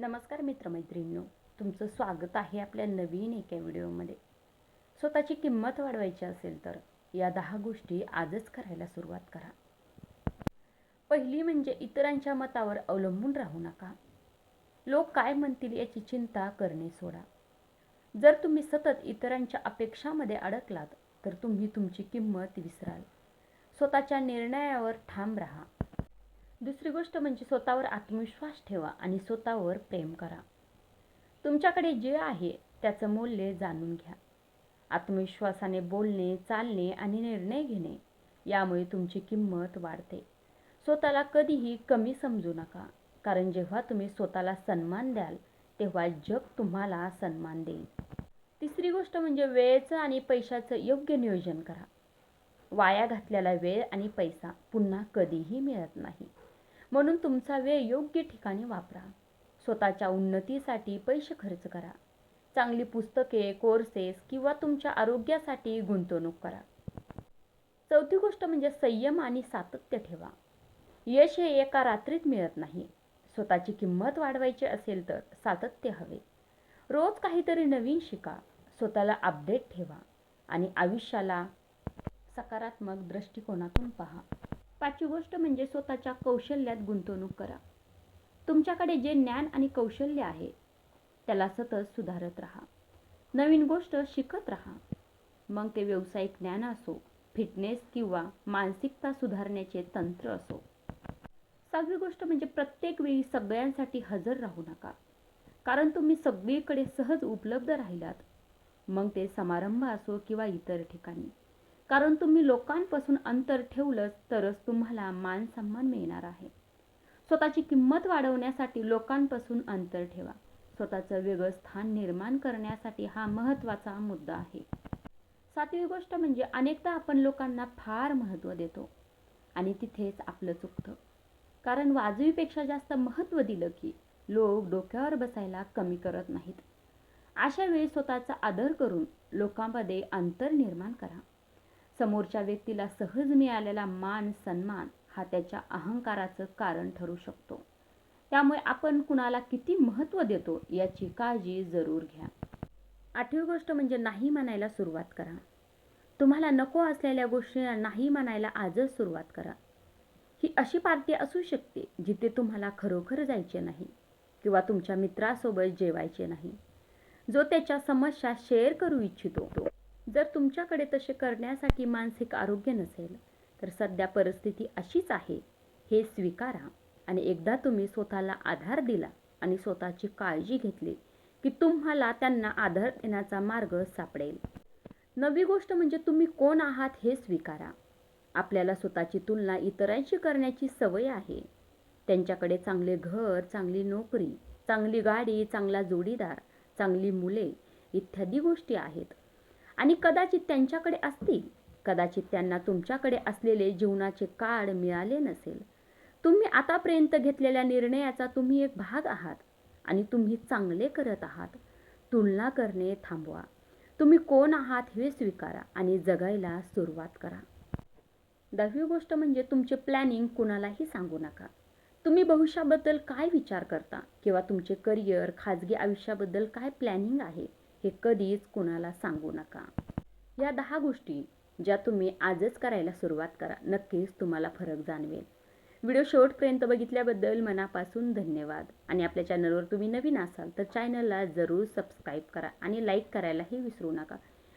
नमस्कार मित्रमैत्रिणींनो तुमचं स्वागत आहे आपल्या नवीन एका व्हिडिओमध्ये. स्वतःची किंमत वाढवायची असेल तर या दहा गोष्टी आजच करायला सुरुवात करा. पहिली म्हणजे इतरांच्या मतावर अवलंबून राहू नका. लोक काय म्हणतील याची चिंता करणे सोडा. जर तुम्ही सतत इतरांच्या अपेक्षामध्ये अडकलात तर तुम्ही तुमची किंमत विसराल. स्वतःच्या निर्णयावर ठाम राहा. दुसरी गोष्ट म्हणजे स्वतःवर आत्मविश्वास ठेवा आणि स्वतःवर प्रेम करा. तुमच्याकडे जे आहे त्याचं मूल्य जाणून घ्या. आत्मविश्वासाने बोलणे चालणे आणि निर्णय घेणे यामुळे तुमची किंमत वाढते. स्वतःला कधीही कमी समजू नका कारण जेव्हा तुम्ही स्वतःला सन्मान द्याल तेव्हा जग तुम्हाला सन्मान देईल. तिसरी गोष्ट म्हणजे वेळेचं आणि पैशाचं योग्य नियोजन करा. वाया घातलेला वेळ आणि पैसा पुन्हा कधीही मिळत नाही. म्हणून तुमचा वेळ योग्य ठिकाणी वापरा. स्वतःच्या उन्नतीसाठी पैसे खर्च करा. चांगली पुस्तके कोर्सेस किंवा तुमच्या आरोग्यासाठी गुंतवणूक करा. चौथी गोष्ट म्हणजे संयम आणि सातत्य ठेवा. यश हे एका रात्रीत मिळत नाही. स्वतःची किंमत वाढवायची असेल तर सातत्य हवे. रोज काहीतरी नवीन शिका. स्वतःला अपडेट ठेवा आणि आयुष्याला सकारात्मक दृष्टिकोनातून पहा. पाचवी गोष्ट म्हणजे स्वतःच्या कौशल्यात गुंतवणूक करा. तुमच्याकडे जे ज्ञान आणि कौशल्य आहे त्याला सतत सुधारत राहा. नवीन गोष्ट शिकत राहा. मग ते व्यावसायिक ज्ञान असो फिटनेस किंवा मानसिकता सुधारण्याचे तंत्र असो. सहावी गोष्ट म्हणजे प्रत्येक वेळी सगळ्यांसाठी हजर राहू नका. कारण तुम्ही सगळीकडे सहज उपलब्ध राहिलात. मग ते समारंभ असो किंवा इतर ठिकाणी. कारण तुम्ही लोकांपासून अंतर ठेवलंच तरच तुम्हाला मान सन्मान मिळणार आहे. स्वतःची किंमत वाढवण्यासाठी लोकांपासून अंतर ठेवा. स्वतःचं वेगळं स्थान निर्माण करण्यासाठी हा महत्त्वाचा मुद्दा आहे. सातवी गोष्ट म्हणजे अनेकदा आपण लोकांना फार महत्त्व देतो आणि तिथेच आपलं चुकतं. कारण वाजवीपेक्षा जास्त महत्त्व दिलं की लोक डोक्यावर बसायला कमी करत नाहीत. अशा वेळी स्वतःचा आदर करून लोकांमध्ये अंतर निर्माण करा. समोरच्या व्यक्तीला सहज मिळालेला मान सन्मान हा त्याच्या अहंकाराचं कारण ठरू शकतो. त्यामुळे आपण कुणाला किती महत्त्व देतो याची काळजी जरूर घ्या. आठवी गोष्ट म्हणजे नाही म्हणायला सुरुवात करा. तुम्हाला नको असलेल्या गोष्टींना नाही म्हणायला आजच सुरुवात करा. ही अशी पार्टी असू शकते जिथे तुम्हाला खरोखर जायचे नाही किंवा तुमच्या मित्रासोबत जेवायचे नाही. जो त्याच्या समस्या शेअर करू इच्छितो जर तुमच्याकडे तसे करण्यासाठी मानसिक आरोग्य नसेल तर सध्या परिस्थिती अशीच आहे. हे स्वीकारा आणि एकदा तुम्ही स्वतःला आधार दिला आणि स्वतःची काळजी घेतली की तुम्हाला त्यांना आधार देण्याचा मार्ग सापडेल. नवी गोष्ट म्हणजे तुम्ही कोण आहात हे स्वीकारा. आपल्याला स्वतःची तुलना इतरांशी करण्याची सवय आहे. त्यांच्याकडे चांगले घर चांगली नोकरी चांगली गाडी चांगला जोडीदार चांगली मुले इत्यादी गोष्टी आहेत. आणि कदाचित त्यांच्याकडे असतील. कदाचित त्यांना तुमच्याकडे असलेले जीवनाचे काळ मिळाले नसेल. तुम्ही आतापर्यंत घेतलेल्या निर्णयाचा तुम्ही एक भाग आहात आणि तुम्ही चांगले करत आहात. तुलना करणे थांबवा. तुम्ही कोण आहात हे स्वीकारा आणि जगायला सुरुवात करा. दहावी गोष्ट म्हणजे तुमचे प्लॅनिंग कुणालाही सांगू नका. तुम्ही भविष्याबद्दल काय विचार करता? किंवा तुमचे करिअर खाजगी आयुष्याबद्दल काय प्लॅनिंग आहे? हे कधीच कुणाला सांगू नका. या दहा गोष्टी ज्या तुम्ही आजच करायला सुरुवात करा नक्कीच तुम्हाला फरक जाणवेल. व्हिडिओ शेवटपर्यंत बघितल्याबद्दल मनापासून धन्यवाद. आणि आपल्या चॅनलवर तुम्ही नवीन असाल तर चॅनलला जरूर सबस्क्राईब करा आणि लाईक करायलाही विसरू नका.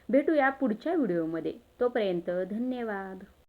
भेटूया पुढच्या व्हिडिओमध्ये. तोपर्यंत धन्यवाद.